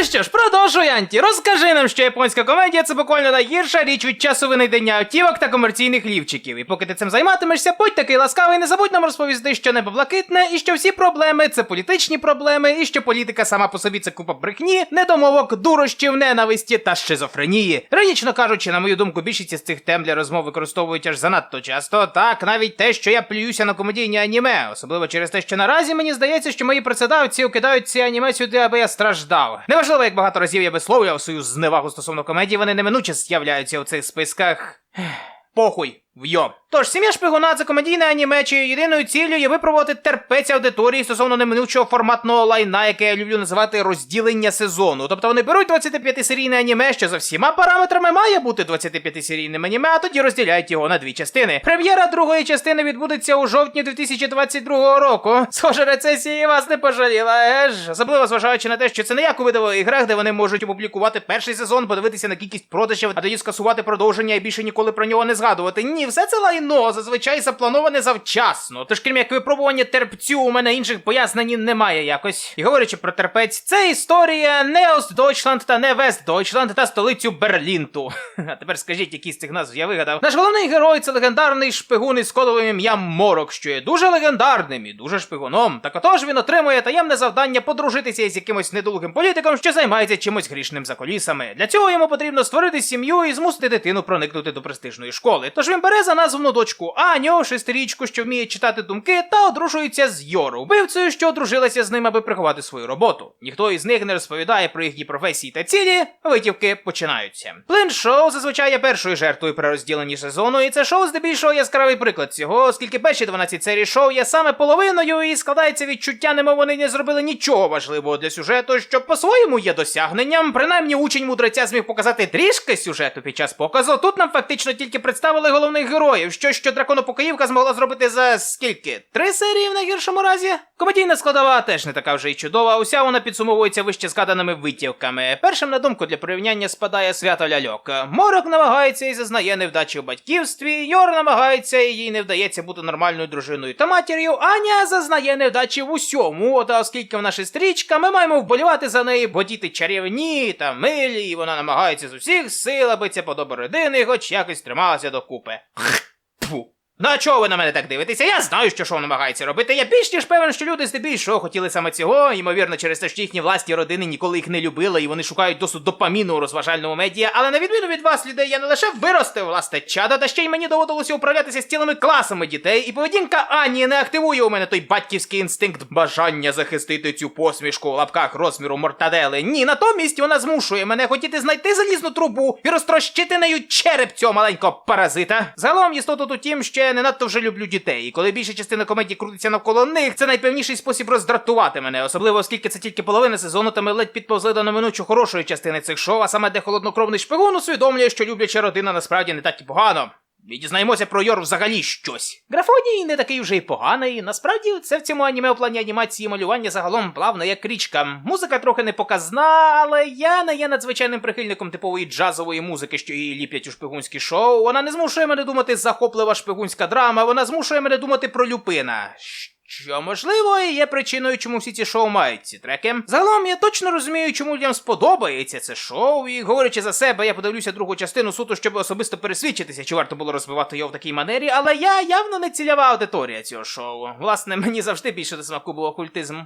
Ну що ж, продовжуй, Анті. Розкажи нам, що японська комедія це буквально найгірша річ від часу винайдення автівок та комерційних лівчиків. І поки ти цим займатимешся, будь такий ласкавий, не забудь нам розповісти, що небо блакитне, і що всі проблеми це політичні проблеми, і що політика сама по собі це купа брехні, недомовок, дурощів, ненависті та шизофренії. Ранічно кажучи, на мою думку, більшість із цих тем для розмов використовують аж занадто часто. Так, навіть те, що я плююся на комедійні аніме, особливо через те, що наразі мені здається, що мої працедавці кидають ці аніме сюди, аби я страждав. Неважливо, як багато разів я висловлював свою зневагу стосовно комедії, вони неминуче з'являються у цих списках. Похуй. Вйо. Тож, сім'я шпигуна це комедійне аніме, чиєю єдиною ціллю є випробувати терпець аудиторії стосовно неминучого форматного лайна, яке я люблю називати розділення сезону. Тобто вони беруть 25-серійне аніме, що за всіма параметрами має бути 25-серійним аніме, а тоді розділяють його на дві частини. Прем'єра другої частини відбудеться у жовтні 2022 року. Схоже, рецесія і вас не пожаліла, еж. Особливо зважаючи на те, що це не як у видових іграх, де вони можуть опублікувати перший сезон, подивитися на кількість продажів, а тоді скасувати продовження і більше ніколи про нього не згадувати. Ні, все це лайно зазвичай заплановане завчасно. Тож, крім як випробування терпцю, у мене інших пояснень немає якось. І говорячи про терпець, це історія не Остдойчланд та не Вестдойчланд та столицю Берлінту. А тепер скажіть, які з цих назв я вигадав. Наш головний герой це легендарний шпигун із кодовим ім'ям Морок, що є дуже легендарним і дуже шпигуном. Так отож він отримує таємне завдання подружитися із якимось недолугим політиком, що займається чимось грішним за колісами. Для цього йому потрібно створити сім'ю і змусити дитину проникнути до престижної школи. Тож він бере за названу дочку Аню, шестирічку, що вміє читати думки, та одружується з Йору, вбивцею, що одружилася з ним, аби приховати свою роботу. Ніхто із них не розповідає про їхні професії та цілі. Витівки починаються. Плин шоу зазвичай є першою жертвою при розділенні сезону, і це шоу здебільшого яскравий приклад цього, оскільки перші 12 серій шоу є саме половиною, і складається відчуття, немов вони не зробили нічого важливого для сюжету, що по-своєму є досягненням. Принаймні учень мудреця зміг показати трішки сюжету під час показу. Тут нам фактично тільки представили головних героїв, що що драконопокоївка змогла зробити за скільки? Три серії в найгіршому разі? Комедійна складова теж не така вже й чудова. Уся вона підсумовується вище згаданими витівками. Першим на думку для порівняння спадає свято ляльок. Морок намагається і зазнає невдачі у батьківстві. Йор намагається і їй не вдається бути нормальною дружиною та матір'ю. Аня зазнає невдачі в усьому. Та оскільки вона шестрічка, ми маємо вболівати за неї, бо діти чарівні та милі, і вона намагається з усіх сил, аби ця подоба родини хоч якось трималася докупи. Тьфу. Ну а чого ви на мене так дивитеся? Я знаю, що шоу намагається робити. Я більш ніж певен, що люди здебільшого хотіли саме цього, ймовірно, через те, що їхні власні родини ніколи їх не любили, і вони шукають досить допаміну у розважальному медіа. Але на відміну від вас, людей, я не лише виростив власне чада, та ще й мені доводилося управлятися з цілими класами дітей, і поведінка Ані не активує у мене той батьківський інстинкт бажання захистити цю посмішку у лапках розміру мортадели. Ні, натомість вона змушує мене хотіти знайти залізну трубу і розтрощити нею череп цього маленького паразита. Загалом істоту тут тім, що я не надто вже люблю дітей, і коли більша частина комедії крутиться навколо них, це найпевніший спосіб роздратувати мене, особливо оскільки це тільки половина сезону, та ми ледь підповзли до неминучу хорошої частини цих шоу, а саме де холоднокровний шпигун усвідомлює, що любляча родина насправді не так і погано. І дізнаємося про Йор взагалі щось. Графоній не такий вже й поганий. Насправді це в цьому аніме у плані анімації малювання загалом плавно як річка. Музика трохи не показна, але я не є надзвичайним прихильником типової джазової музики, що її ліплять у шпигунські шоу. Вона не змушує мене думати захоплива шпигунська драма, вона змушує мене думати про Люпина. Що можливо і є причиною, чому всі ці шоу мають ці треки. Загалом я точно розумію, чому людям сподобається це шоу, і говорячи за себе, я подивлюся другу частину суто, щоб особисто пересвідчитися, чи варто було розвивати його в такій манері, але я явно не цільова аудиторія цього шоу. Власне, мені завжди більше до смаку був окультизм.